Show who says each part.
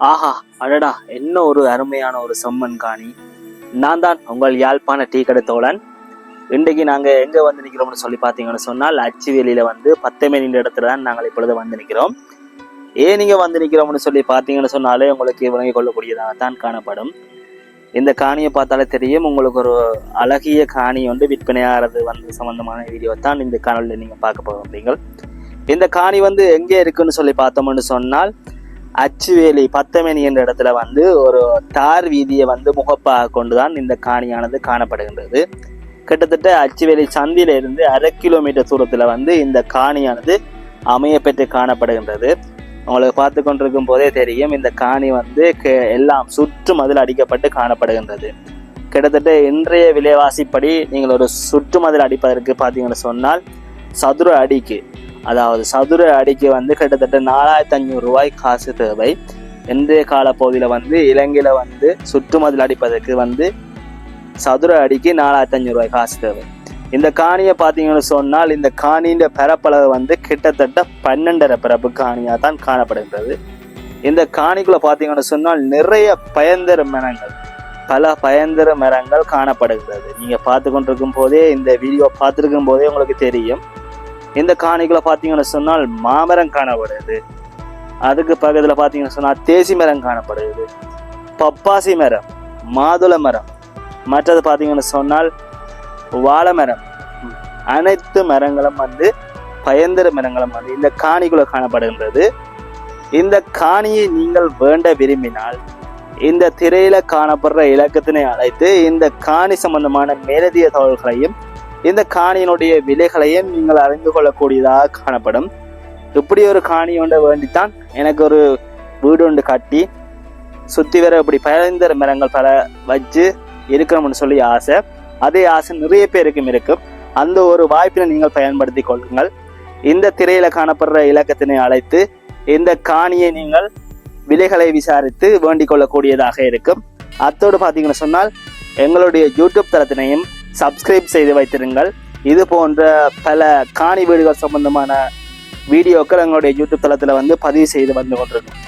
Speaker 1: ஆஹா அடடா என்ன ஒரு அருமையான ஒரு செம்மன் காணி. நான் தான் உங்கள் யாழ்ப்பாண டீ கடை தோழன். இன்றைக்கு நாங்கள் எங்கே வந்து நிற்கிறோம்னு சொல்லி பார்த்தீங்கன்னு சொன்னால் அச்சுவேலியில் வந்து பத்தமேனின்ற இடத்துல தான் நாங்கள் இப்பொழுது வந்து நிற்கிறோம் ஏன் நீங்கள் வந்து நிற்கிறோம்னு சொல்லி பார்த்தீங்கன்னு சொன்னாலே உங்களுக்கு விளங்கிக் கொள்ளக்கூடியதாக தான் காணப்படும். இந்த காணியை பார்த்தாலே தெரியும் உங்களுக்கு ஒரு அழகிய காணி வந்து விற்பனையாகிறது வந்து சம்பந்தமான வீடியோ தான் இந்த காணொலியில் நீங்கள் பார்க்க போகிறீங்க இந்த காணி வந்து எங்கே இருக்குன்னு சொல்லி பார்த்தோம்னு சொன்னால் அச்சுவேலி பத்தமேனி என்ற இடத்துல வந்து ஒரு தார் வீதியை வந்து முகப்பாக கொண்டுதான் இந்த காணியானது காணப்படுகின்றது. கிட்டத்தட்ட அச்சுவேலி சந்தியில இருந்து அரை கிலோமீட்டர் தூரத்துல வந்து இந்த காணியானது அமைய பெற்று காணப்படுகின்றது. உங்களுக்கு பார்த்து கொண்டிருக்கும் போதே தெரியும் இந்த காணி வந்து எல்லாம் சுற்று மதில் அடிக்கப்பட்டு காணப்படுகின்றது. கிட்டத்தட்ட இன்றைய விலைவாசிப்படி நீங்கள் ஒரு சுற்று மதில் அடிப்பதற்கு பார்த்தீங்கன்னு சொன்னால் சதுர அடிக்கு அதாவது சதுர அடிக்கு வந்து கிட்டத்தட்ட நாலாயிரத்தி அஞ்சூறு ரூபாய் காசு தேவை. இன்றைய காலப்பகுதியில் வந்து இலங்கையில் வந்து சுற்றுமதில் அடிப்பதற்கு வந்து சதுர அடிக்கு நாலாயிரத்தி அஞ்சூறு ரூபாய் காசு தேவை. இந்த காணியை பார்த்தீங்கன்னு சொன்னால் இந்த காணியின் பரப்பளவு வந்து கிட்டத்தட்ட பன்னெண்டரை பரப்பு காணியாக தான் காணப்படுகின்றது. இந்த காணிக்குள்ள பார்த்தீங்கன்னு சொன்னால் நிறைய பயந்தர மரங்கள் பல பயந்தர மரங்கள் காணப்படுகிறது நீங்கள் பார்த்து கொண்டிருக்கும் போதே இந்த வீடியோ பார்த்துருக்கும் போதே உங்களுக்கு தெரியும். இந்த காணிகளை பார்த்தீங்கன்னு சொன்னால் மாமரம் காணப்படுது. அதுக்கு பக்கத்தில் பார்த்தீங்கன்னு சொன்னால் தேசி மரம் காணப்படுது. பப்பாசி மரம் மாதுளை மரம் மற்றது பார்த்தீங்கன்னு சொன்னால் வாழை மரம். அனைத்து மரங்களும் வந்து பயந்தர மரங்களும் வந்து இந்த காணிக்குள்ள காணப்படுகின்றது. இந்த காணியை நீங்கள் வேண்ட விரும்பினால் இந்த திரையில காணப்படுற இலக்கத்தினை அழைத்து இந்த காணி சம்பந்தமான மேலதிக தகவல்களையும் இந்த காணியினுடைய விலைகளையும் நீங்கள் அறிந்து கொள்ளக்கூடியதாக காணப்படும். இப்படி ஒரு காணி ஒன்றை வேண்டித்தான் எனக்கு ஒரு வீடு ஒன்று கட்டி சுத்தி வர இப்படி பயந்தர மரங்கள் பல வச்சு இருக்கணும்னு சொல்லி ஆசை. அதே ஆசை நிறைய பேருக்கும் இருக்கும். அந்த ஒரு வாய்ப்பினை நீங்கள் பயன்படுத்தி கொள்ளுங்கள். இந்த திரையில காணப்படுற இலக்கத்தினை அழைத்து இந்த காணியை நீங்கள் விலைகளை விசாரித்து வேண்டிக் கொள்ளக்கூடியதாக இருக்கும். அத்தோடு பார்த்தீங்கன்னு சொன்னால் எங்களுடைய யூடியூப் தளத்தினையும் சப்ஸ்கிரைப் செய்து வைத்திருங்கள். இது போன்ற பல காணி வீடுகள் சம்பந்தமான வீடியோக்கள் எங்களுடைய யூடியூப் தளத்தில் வந்து பதிவு செய்து வந்து கொண்டிருக்கோம்.